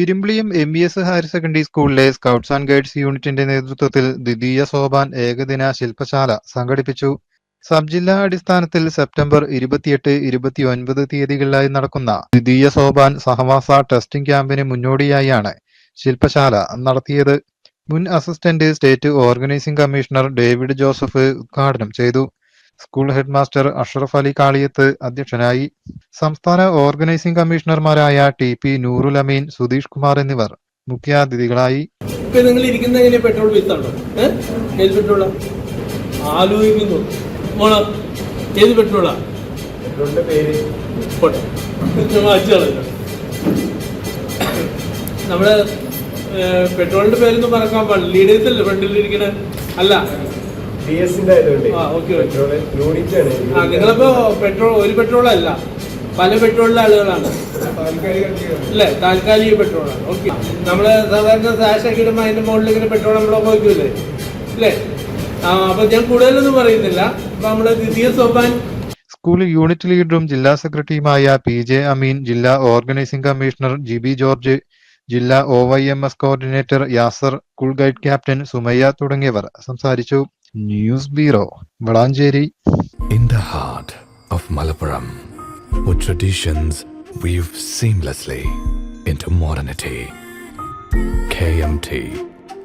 ഇരുമ്പിളിയും M E S higher secondary സ്കൂളിലെ scouts and guides യൂണിറ്റിന്റെ നേതൃത്വത്തിൽ ദ്വിതീയ സോപാൻ ഏകദിന ശില്പശാല സംഘടിപ്പിച്ചു. സബ് ജില്ലാ അടിസ്ഥാനത്തിൽ സെപ്റ്റംബർ ഇരുപത്തിയെട്ട് ഇരുപത്തിയൊൻപത് തീയതികളിലായി നടക്കുന്ന ദ്വിതീയ സോപാൻ സഹവാസ ടെസ്റ്റിംഗ് ക്യാമ്പിന് മുന്നോടിയായാണ് ശില്പശാല നടത്തിയത്. മുൻ assistant state organising commissioner David Joseph ഉദ്ഘാടനം ചെയ്തു. School head master Ashraf Ali Kaliyath അധ്യക്ഷനായി സംസ്ഥാന ഓർഗനൈസിംഗ് കമ്മീഷണർമാരായ ടി പി നൂറുൽ അമീൻ സുധീഷ് കുമാർ എന്നിവർ മുഖ്യാതിഥികളായി. നിങ്ങൾ ഇരിക്കുന്ന എങ്ങനെ പെട്രോൾ വിത്താണോ ഏഹ് ഏത് പെട്രോളാ? ആലോചിക്കുന്നു മോളോ ഏത് പെട്രോളാ? പെട്രോളിന്റെ പേര്. നമ്മൾ പെട്രോളിന്റെ പേരൊന്നും മറക്കാൻ പാടില്ല. ലീഡേഴ്സ് അല്ലേ? ഫ്രണ്ടിലിരിക്കണ അല്ല. എസിന്റെ ആയതുകൊണ്ട്. പെട്രോൾ യൂണിറ്റ് ആണ് നിങ്ങളിപ്പോ പെട്രോൾ ഒരു പെട്രോളല്ല. പല പെട്രോളിലെ ആളുകളാണ്. അല്ലേ? താൽക്കാലിക പെട്രോളാണ്. ഓക്കെ. നമ്മൾ സാധാരണ സാഷ് ഒക്കെ ഇടുമ്പോൾ അതിന്റെ മുകളിൽ ഇങ്ങനെ പെട്രോൾ നമ്മൾ ഉപയോഗിക്കൂലേ? അല്ലേ? ആ അപ്പൊ ഞാൻ കൂടുതലൊന്നും പറയുന്നില്ല. അപ്പൊ നമ്മൾ ദ്വിതീയ സോപാൻ സ്കൂൾ യൂണിറ്റ് ലീഡറും ജില്ലാ സെക്രട്ടറിയുമായ പി ജെ അമീൻ ജില്ലാ organising commissioner G B George ജില്ലാ O Y M S coordinator Yasar school guide captain Sumayya തുടങ്ങിയവർ സംസാരിച്ചു. News bureau Valanchery In the heart of Malappuram, where traditions weave seamlessly into modernity, KMT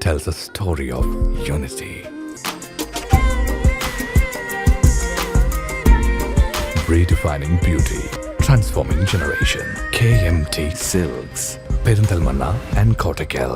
tells a story of unity. Redefining beauty, transforming generation. KMT Silks, Perindalmanna and Kottakkal.